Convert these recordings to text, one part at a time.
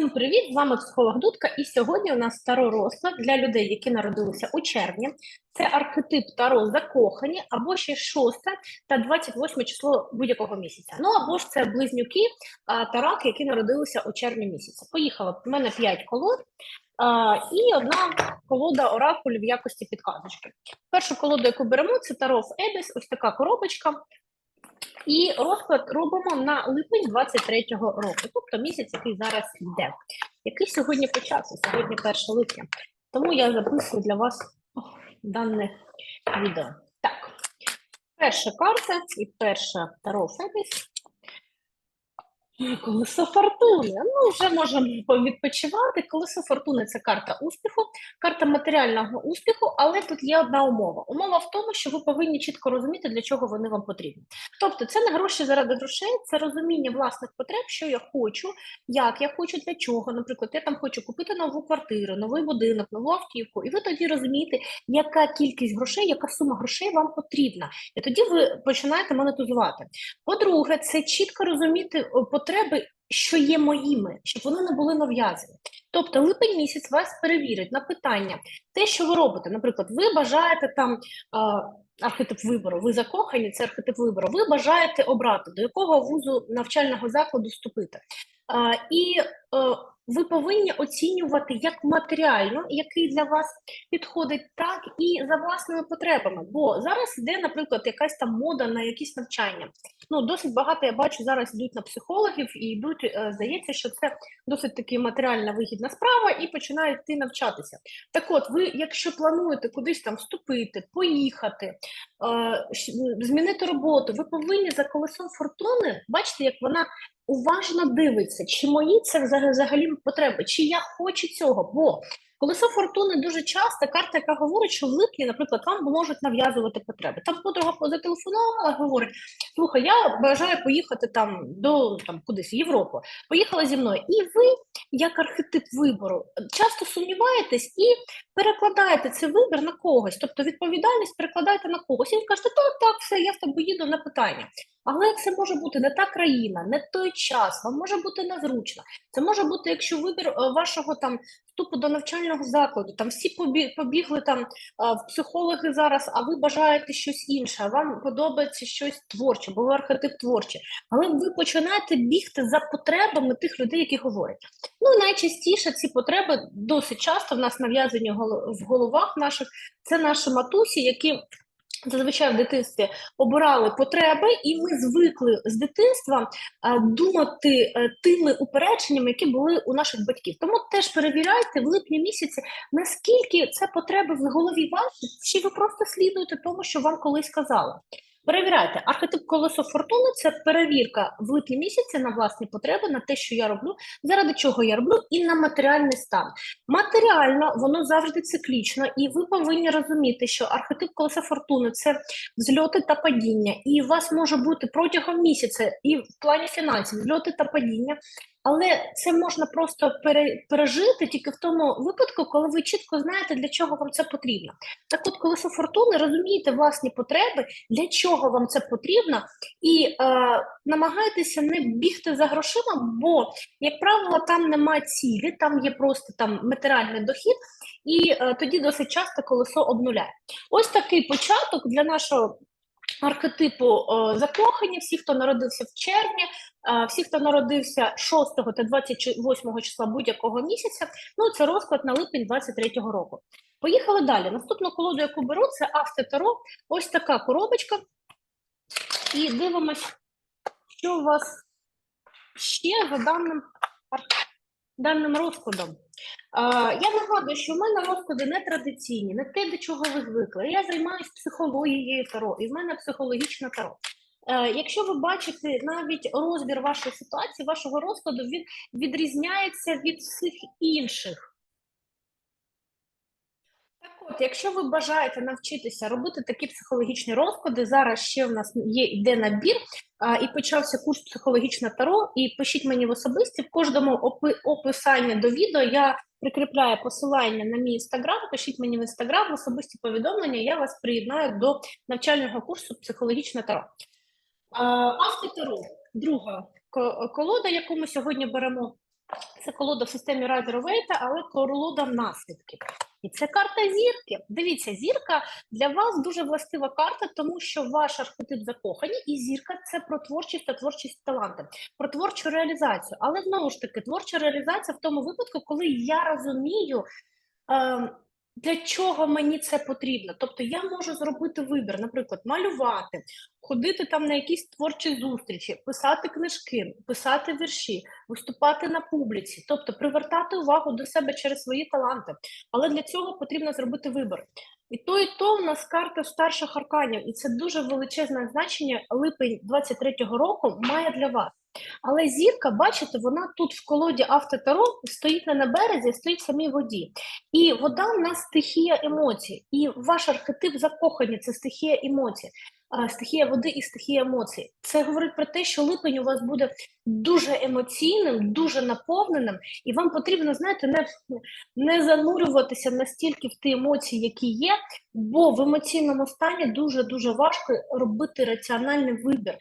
Всім привіт! З вами психолог Дудка. І сьогодні у нас таро розклад для людей, які народилися у червні. Це архетип таро закохані, або ще 6 та 28 число будь-якого місяця. Ну або ж це близнюки а, та раки, які народилися у червні місяці. Поїхала. У мене 5 колод. А, і одна колода оракулів в якості підказочки. Першу колоду, яку беремо, це Таро Ебіс, ось така коробочка. І розклад робимо на липень 23-го року, тобто місяць, який зараз йде. Який сьогодні почався? Сьогодні 1 липня. Тому я записую для вас дане відео. Так, перша карта і перша Таро Фебіс. Колесо фортуни. Ну, вже можемо відпочивати. Колесо фортуни це карта успіху, карта матеріального успіху, але тут є одна умова. Умова в тому, що ви повинні чітко розуміти, для чого вони вам потрібні. Тобто, це не гроші заради грошей, це розуміння власних потреб, що я хочу, як я хочу, для чого. Наприклад, я там хочу купити нову квартиру, новий будинок, нову автівку, і ви тоді розумієте, яка кількість грошей, яка сума грошей вам потрібна. І тоді ви починаєте монетизувати. По-друге, це чітко розуміти о, потреби, що є моїми, щоб вони не були нав'язані. Тобто, липень місяць вас перевірить на питання, те, що ви робите. Наприклад, ви бажаєте там. а, Архетип вибору, ви закохані, це архетип вибору. Ви бажаєте обрати, до якого вузу навчального закладу вступити. А, і е, ви повинні оцінювати як матеріально, який для вас підходить, так і за власними потребами. Бо зараз йде, наприклад, якась там мода на якісь навчання. Ну, досить багато я бачу зараз йдуть на психологів і йдуть, е, здається, що це досить таки матеріальна вигідна справа, і починають йти навчатися. Так от, ви, якщо плануєте кудись там вступити, поїхати, е, змінити роботу, ви повинні за колесом фортуни бачите, як вона уважно дивиться, чи мої це взаг- взагалі потреби, чи я хочу цього. Бо колесо фортуни дуже часто карта, яка говорить, що в липні, наприклад, вам можуть нав'язувати потреби. Там подруга зателефонувала, говорить: слухай, я бажаю поїхати там до там кудись в Європу. Поїхала зі мною. І ви, як архетип вибору, часто сумніваєтесь і перекладаєте цей вибір на когось, тобто відповідальність перекладаєте на когось. І ви кажете, так, так, все, я в тебе їду на питання. Але це може бути не та країна, не той час, вам може бути незручно. Це може бути, якщо вибір е, вашого там вступу до навчального закладу, там всі побігли там в психологи зараз, а ви бажаєте щось інше, вам подобається щось творче, бо ви архетип творче. Але ви починаєте бігти за потребами тих людей, які говорять. Ну найчастіше ці потреби досить часто в нас нав'язані в головах наших. Це наші матусі, які зазвичай в дитинстві обирали потреби, і ми звикли з дитинства думати е, тими упередженнями, які були у наших батьків. Тому теж перевіряйте в липні місяці, наскільки це потреби в голові ваші, чи ви просто слідуєте тому, що вам колись казали. Перевіряйте, архетип колесо фортуни це перевірка в липні місяці на власні потреби, на те, що я роблю, заради чого я роблю, і на матеріальний стан. Матеріально воно завжди циклічно, і ви повинні розуміти, що архетип колеса фортуни це взльоти та падіння, і у вас може бути протягом місяця і в плані фінансів взльоти та падіння. Але це можна просто пере, пережити тільки в тому випадку, коли ви чітко знаєте, для чого вам це потрібно. Так от, колесо фортуни, розумієте власні потреби, для чого вам це потрібно, і е, намагайтеся не бігти за грошима, бо, як правило, там немає цілі, там є просто там матеріальний дохід, і е, тоді досить часто колесо обнуляє. Ось такий початок для нашого. Архетипу закохані, всі, хто народився в червні, всі, хто народився 6 та 28 числа будь-якого місяця, ну це розклад на липень 23-го року. Поїхали далі. Наступну колоду, яку беру, це Автотаро. Ось така коробочка. І дивимось, що у вас ще за даним, даним розкладом. Я нагадую, що в мене розклади не традиційні, не те, до чого ви звикли. Я займаюся психологією таро, і в мене психологічне таро. Е, якщо ви бачите навіть розбір вашої ситуації, вашого розкладу, він відрізняється від всіх інших. От, якщо ви бажаєте навчитися робити такі психологічні розклади, зараз ще в нас є йде набір, а, і почався курс психологічне таро. І пишіть мені в особисті в кожному опи, описанні до відео. Я прикріпляю посилання на мій інстаграм. Пишіть мені в інстаграм в особисті повідомлення. Я вас приєднаю до навчального курсу психологічне таро. Автотаро, друга колода, яку ми сьогодні беремо. Це колода в системі Райдер Вейта, але колода наслідків. І це карта зірки. Дивіться, зірка для вас дуже властива карта, тому що ваш архетип закохані, і зірка це про творчість та творчість таланти, про творчу реалізацію. Але знову ж таки, творча реалізація в тому випадку, коли я розумію. Е, для чого мені це потрібно? Тобто я можу зробити вибір, наприклад, малювати, ходити там на якісь творчі зустрічі, писати книжки, писати вірші, виступати на публіці, тобто привертати увагу до себе через свої таланти. Але для цього потрібно зробити вибір. І то, і то у нас карта старших арканів, і це дуже величезне значення. Липень 23-го року має для вас. Але зірка, бачите, вона тут в колоді автотаро стоїть не на березі, стоїть в самій воді. І вода в нас стихія емоцій. І ваш архетип закохані це стихія емоцій, стихія води і стихія емоцій. Це говорить про те, що липень у вас буде дуже емоційним, дуже наповненим, і вам потрібно, знаєте, не, не занурюватися настільки в ті емоції, які є, бо в емоційному стані дуже дуже важко робити раціональний вибір.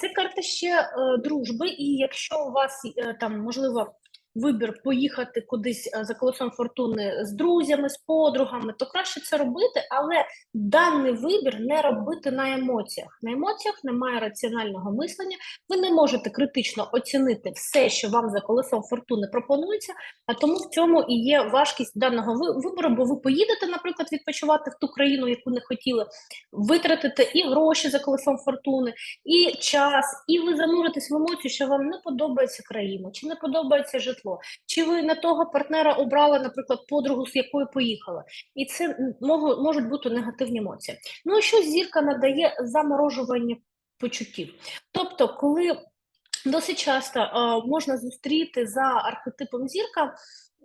Це карта ще е, дружби, і якщо у вас е, там можливо вибір поїхати кудись е, за колесом фортуни з друзями, з подругами, то краще це робити, але даний вибір не робити на емоціях. На емоціях немає раціонального мислення. Ви не можете критично оцінити все, що вам за колесом фортуни пропонується, а тому в цьому і є важкість даного вибору, бо ви поїдете, наприклад, відпочивати в ту країну, яку не хотіли, витратите і гроші за колесом фортуни, і час, і ви зануритесь в емоцію, що вам не подобається країна, чи не подобається житло, чи ви на того партнера обрали, наприклад, подругу, з якою поїхали. І це можуть бути негативні емоції. Ну і що зірка надає заморожування почуттів? Тобто, коли досить часто можна зустріти за архетипом зірка.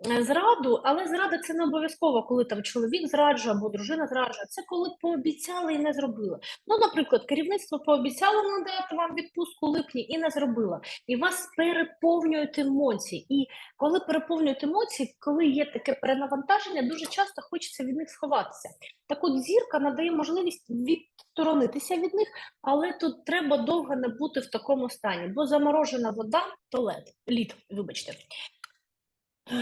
Е, Зраду, але зрада це не обов'язково, коли там чоловік зраджує або дружина зраджує. Це коли пообіцяли і не зробили. Ну, наприклад, керівництво пообіцяло надати вам відпустку у липні і не зробило. І вас переповнюють емоції. І коли переповнюють емоції, коли є таке перенавантаження, дуже часто хочеться від них сховатися. Так от зірка надає можливість відсторонитися від них, але тут треба довго не бути в такому стані, бо заморожена вода то лед, лід, вибачте.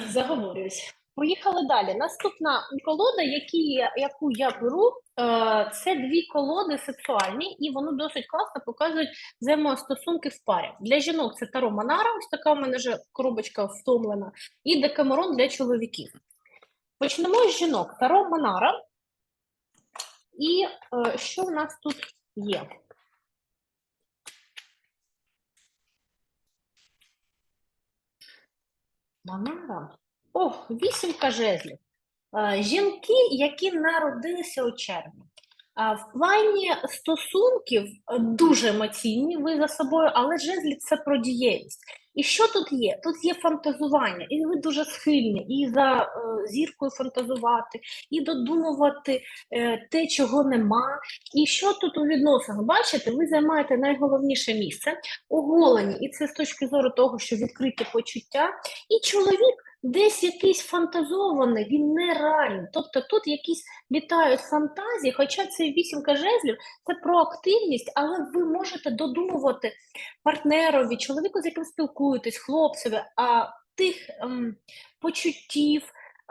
Заговорююсь. Поїхали далі. Наступна колода, які, яку я беру, е, це дві колоди сексуальні, і вони досить класно показують взаємостосунки в парі. Для жінок це Таро Манара, ось така у мене вже коробочка втомлена, і Декамерон для чоловіків. Почнемо з жінок. Таро Манара. І е, що в нас тут є? Манара. О, вісімка жезлів. Е, Жінки, які народилися у червні. В плані стосунків е, дуже емоційні ви за собою, але жезлі це про дієвість. І що тут є? Тут є фантазування, і ви дуже схильні і за е, зіркою фантазувати, і додумувати е, те, чого нема. І що тут у відносинах? Бачите, ви займаєте найголовніше місце, оголені, і це з точки зору того, що відкриті почуття, і чоловік десь якийсь фантазований, він нереальний. Тобто тут якісь літають фантазії, хоча це вісімка жезлів, це про активність, але ви можете додумувати партнерові, чоловіку, з яким спілкуєтесь, хлопцеві, а тих ем, почуттів.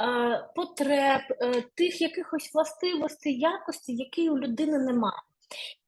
е, Потреб, е, тих якихось властивостей, якостей, які у людини немає.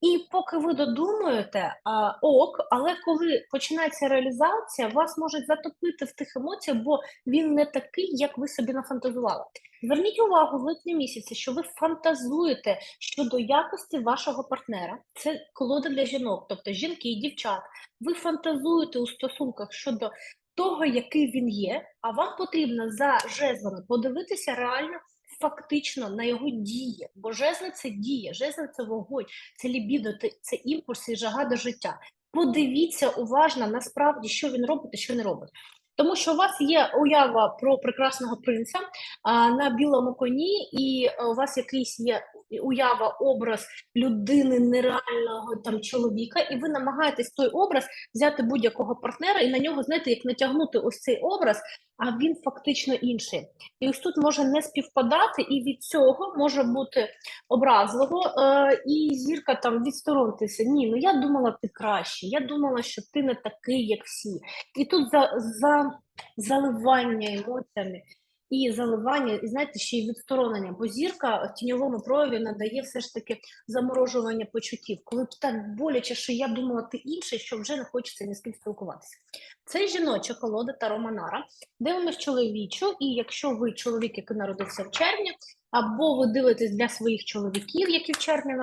І поки ви додумуєте, а, ок, але коли починається реалізація, вас можуть затопити в тих емоціях, бо він не такий, як ви собі нафантазували. Зверніть увагу в липні місяці, що ви фантазуєте щодо якості вашого партнера. Це колода для жінок, тобто жінки і дівчат. Ви фантазуєте у стосунках щодо того, який він є, а вам потрібно за жезлами подивитися реально. Фактично на його дії, бо жезли це дія, жезли це вогонь, це лібідо, це імпульс і жага до життя. Подивіться уважно насправді, що він робить що не робить. Тому що у вас є уява про прекрасного принца а, на білому коні, і е, у вас якийсь є уява, образ людини нереального там чоловіка, і ви намагаєтесь той образ взяти будь-якого партнера і на нього, знаєте, як натягнути ось цей образ, а він фактично інший. І ось тут може не співпадати, і від цього може бути образливо, е, і зірка там відсторонитися. Ні, ну я думала, ти краще. Я думала, що ти не такий, як всі. І тут за, за заливання емоціями і заливання, і знаєте, ще й відсторонення, бо зірка в тіньовому прояві надає все ж таки заморожування почуттів, коли так боляче, що я думала, ти інший, що вже не хочеться ні з ким спілкуватися. Це жіноча колода та романара. Дивимось чоловічу, і якщо ви чоловік, який народився в червні, або ви дивитесь для своїх чоловіків, які в червні е,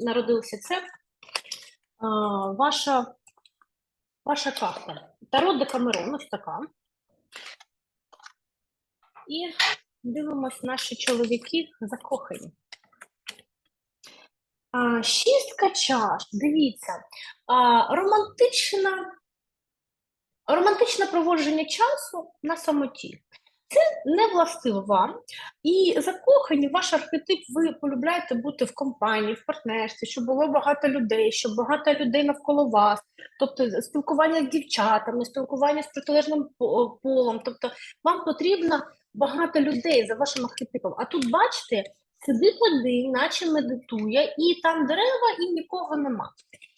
народилися, це а, ваша, ваша карта. Таро Декамерон, ось така. І дивимось наші чоловіки закохані. А, шістка чаш, дивіться, романтична, романтичне проводження часу на самоті. Це не властиво вам. І закохані, ваш архетип, ви полюбляєте бути в компанії, в партнерстві, щоб було багато людей, щоб багато людей навколо вас. Тобто спілкування з дівчатами, спілкування з протилежним полом. Тобто вам потрібно багато людей за вашим архетипом. А тут, бачите, сидить один, наче медитує, і там дерева, і нікого нема.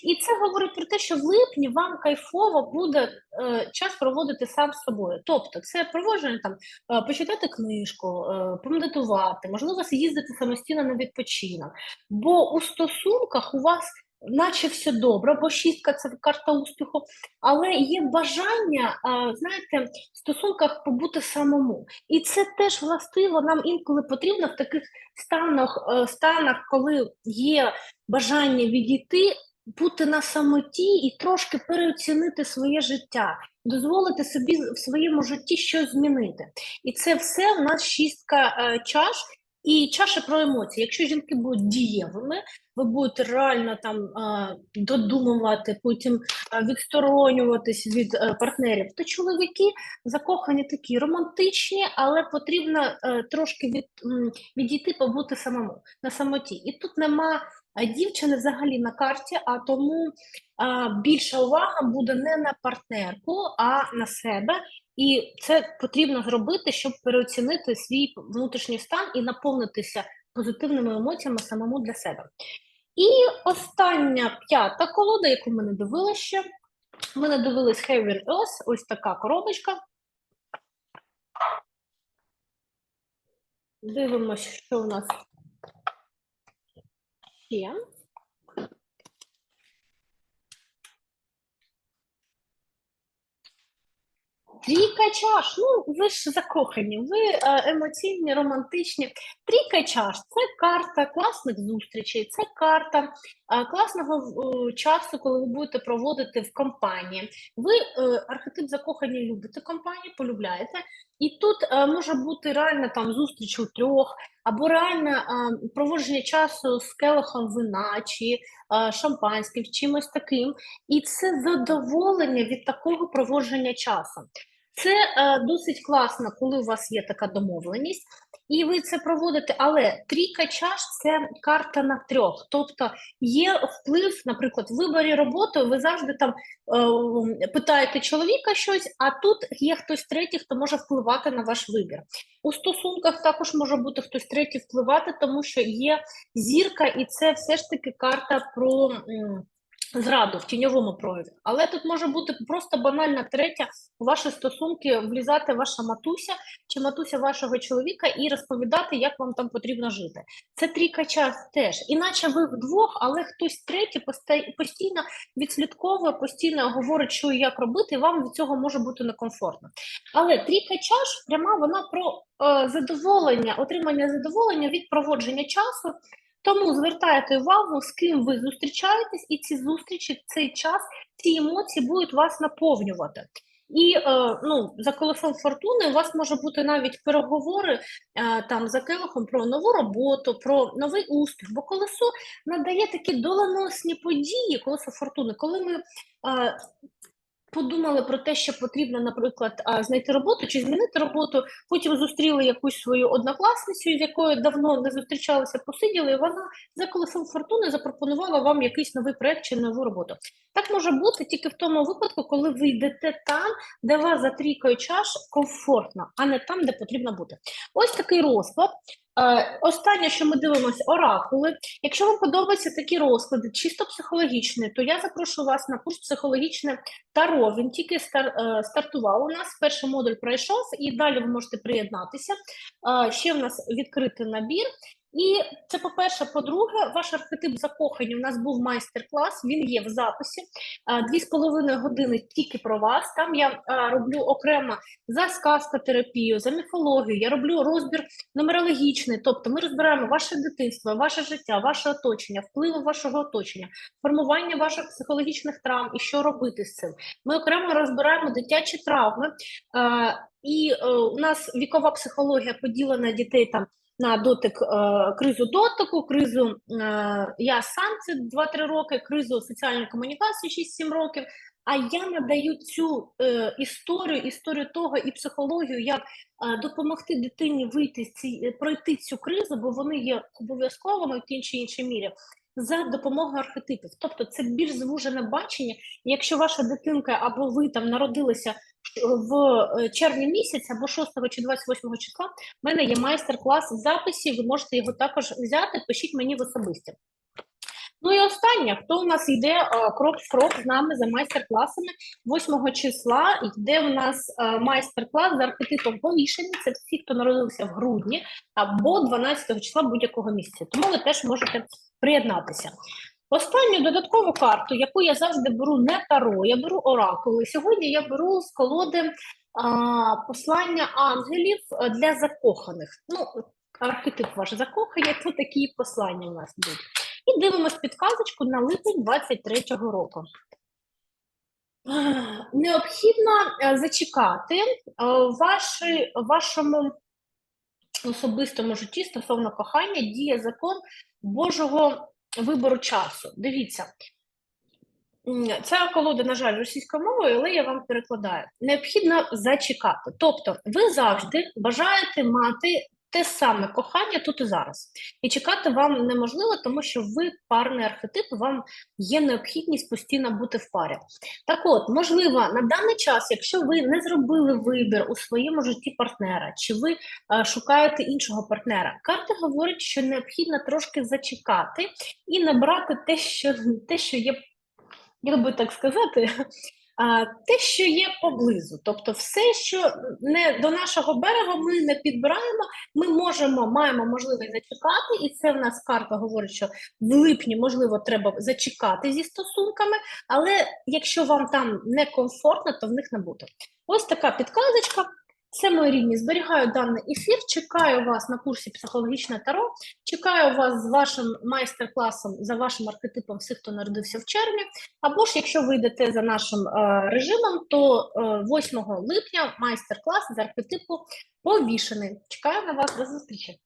І це говорить про те, що в липні вам кайфово буде е, час проводити сам з собою. Тобто, це проводження там е, почитати книжку, е, помедитувати, можливо, з'їздити самостійно на відпочинок. Бо у стосунках у вас наче все добре, бо шістка це карта успіху, але є бажання, знаєте, в стосунках побути самому. І це теж властиво нам інколи потрібно в таких станах, е, станах, коли є бажання відійти, бути на самоті і трошки переоцінити своє життя, дозволити собі в своєму житті щось змінити. І це все в нас шістка е, чаш. І чаша про емоції. Якщо жінки будуть дієвими, ви будете реально там додумувати, потім відсторонюватись від е, партнерів, то чоловіки закохані такі романтичні, але потрібно е, трошки від, відійти, побути самому на самоті. І тут нема е, дівчини взагалі на карті, а тому більша увага буде не на партнерку, а на себе. І це потрібно зробити, щоб переоцінити свій внутрішній стан і наповнитися позитивними емоціями самому для себе. І остання п'ята колода, яку ми не дивилися ще. Ми не дивились Heaven Earth, ось така коробочка. Дивимося, що у нас ще. Трійка чаш, ну ви ж закохані, ви е, емоційні, романтичні. Трійка чаш це карта класних зустрічей, це карта е, класного е, часу, коли ви будете проводити в компанії. Ви архетип закохані любите компанію, полюбляєте, і тут може бути реально там зустріч у трьох, або реально проводження часу з келихом вина чи шампанським, чимось таким. І це задоволення від такого проводження часу. Це е, досить класно, коли у вас є така домовленість, і ви це проводите. Але трійка чаш це карта на трьох. Тобто є вплив, наприклад, в виборі роботи. Ви завжди там е, питаєте чоловіка щось, а тут є хтось третій, хто може впливати на ваш вибір. У стосунках також може бути хтось третій впливати, тому що є зірка, і це все ж таки карта про. м, Зраду в тіньовому прояві, але тут може бути просто банальна третя у ваші стосунки влізати ваша матуся чи матуся вашого чоловіка і розповідати, як вам там потрібно жити. Це трійка час теж. Іначе ви вдвох, але хтось третій постійно відслідковує, постійно говорить, що і як робити, і вам від цього може бути некомфортно. Але трійка чаш пряма вона про е, задоволення, отримання задоволення від проводження часу. Тому звертайте увагу, з ким ви зустрічаєтесь, і ці зустрічі, цей час, ці емоції будуть вас наповнювати. І е, ну, за колесом фортуни у вас може бути навіть переговори е, там за келихом про нову роботу, про новий успіх. Бо колесо надає такі доленосні події, колесо фортуни, коли ми. Е, Подумали про те, що потрібно, наприклад, знайти роботу чи змінити роботу. Потім зустріли якусь свою однокласницю, з якою давно не зустрічалися, посиділи, і вона за колесом фортуни запропонувала вам якийсь новий проект чи нову роботу. Так може бути тільки в тому випадку, коли ви йдете там, де вас за трійкою чаш комфортно, а не там, де потрібно бути. Ось такий розклад. Е, Останнє, що ми дивимося, оракули. Якщо вам подобаються такі розклади, чисто психологічні, то я запрошую вас на курс психологічне Таро. Він тільки стар, е, стартував у нас. Перший модуль пройшов, і далі ви можете приєднатися. Е, Ще в нас відкритий набір. І це по-перше, по-друге, ваш архетип закохані. У нас був майстер-клас, він є в записі. Дві з половиною години тільки про вас. Там я роблю окремо за сказкотерапію, за міфологію. Я роблю розбір нумерологічний, тобто ми розбираємо ваше дитинство, ваше життя, ваше оточення, впливи вашого оточення, формування ваших психологічних травм і що робити з цим. Ми окремо розбираємо дитячі травми, і е, у нас вікова психологія поділена дітей там. На дотик е, кризу дотику, кризу е, я сам це 2-3 роки, кризу соціальної комунікації 6-7 років. А я надаю цю е, історію, історію того і психологію, як допомогти дитині вийти з ці, пройти цю кризу, бо вони є обов'язковими в тій чи іншій мірі за допомогою архетипів. Тобто це більш звужене бачення. Якщо ваша дитинка або ви там народилися в е, червні місяці, або 6 чи 28 числа, в мене є майстер-клас в записі. Ви можете його також взяти. Пишіть мені в особисті. Ну і останнє, хто у нас йде е, крок в крок з нами за майстер-класами 8 числа йде у нас е, майстер-клас з архетипом повішення. Це всі, хто народився в грудні або 12 числа будь-якого місяця. Тому ви теж можете приєднатися. Останню додаткову карту, яку я завжди беру не таро, я беру оракули. Сьогодні я беру з колоди а, послання ангелів е, для закоханих. Ну, архетип ваш закохання, то такі послання у нас будуть. І дивимось підказочку на липень 23-го року. Необхідно е, зачекати е, ваші, вашому особистому житті стосовно кохання діє закон Божого вибору часу. Дивіться, ця колода, на жаль, російською мовою, але я вам перекладаю. Необхідно зачекати. Тобто, ви завжди бажаєте мати те саме кохання тут і зараз. І чекати вам неможливо, тому що ви парний архетип, вам є необхідність постійно бути в парі. Так от, можливо, на даний час, якщо ви не зробили вибір у своєму житті партнера, чи ви е, шукаєте іншого партнера, карта говорить, що необхідно трошки зачекати і набрати те, що, те, що є, як би так сказати, те, що є поблизу. Тобто, все, що не до нашого берега ми не підбираємо, ми можемо, маємо можливість зачекати, і це в нас карта говорить, що в липні, можливо, треба зачекати зі стосунками, але якщо вам там некомфортно, то в них не буде. Ось така підказочка. Це мої рідні. Зберігаю даний ефір. Чекаю вас на курсі психологічне таро. Чекаю вас з вашим майстер-класом за вашим архетипом всіх, хто народився в червні. Або ж, якщо ви йдете за нашим е, режимом, то е, 8 липня майстер-клас з архетипу повішений. Чекаю на вас до зустрічі.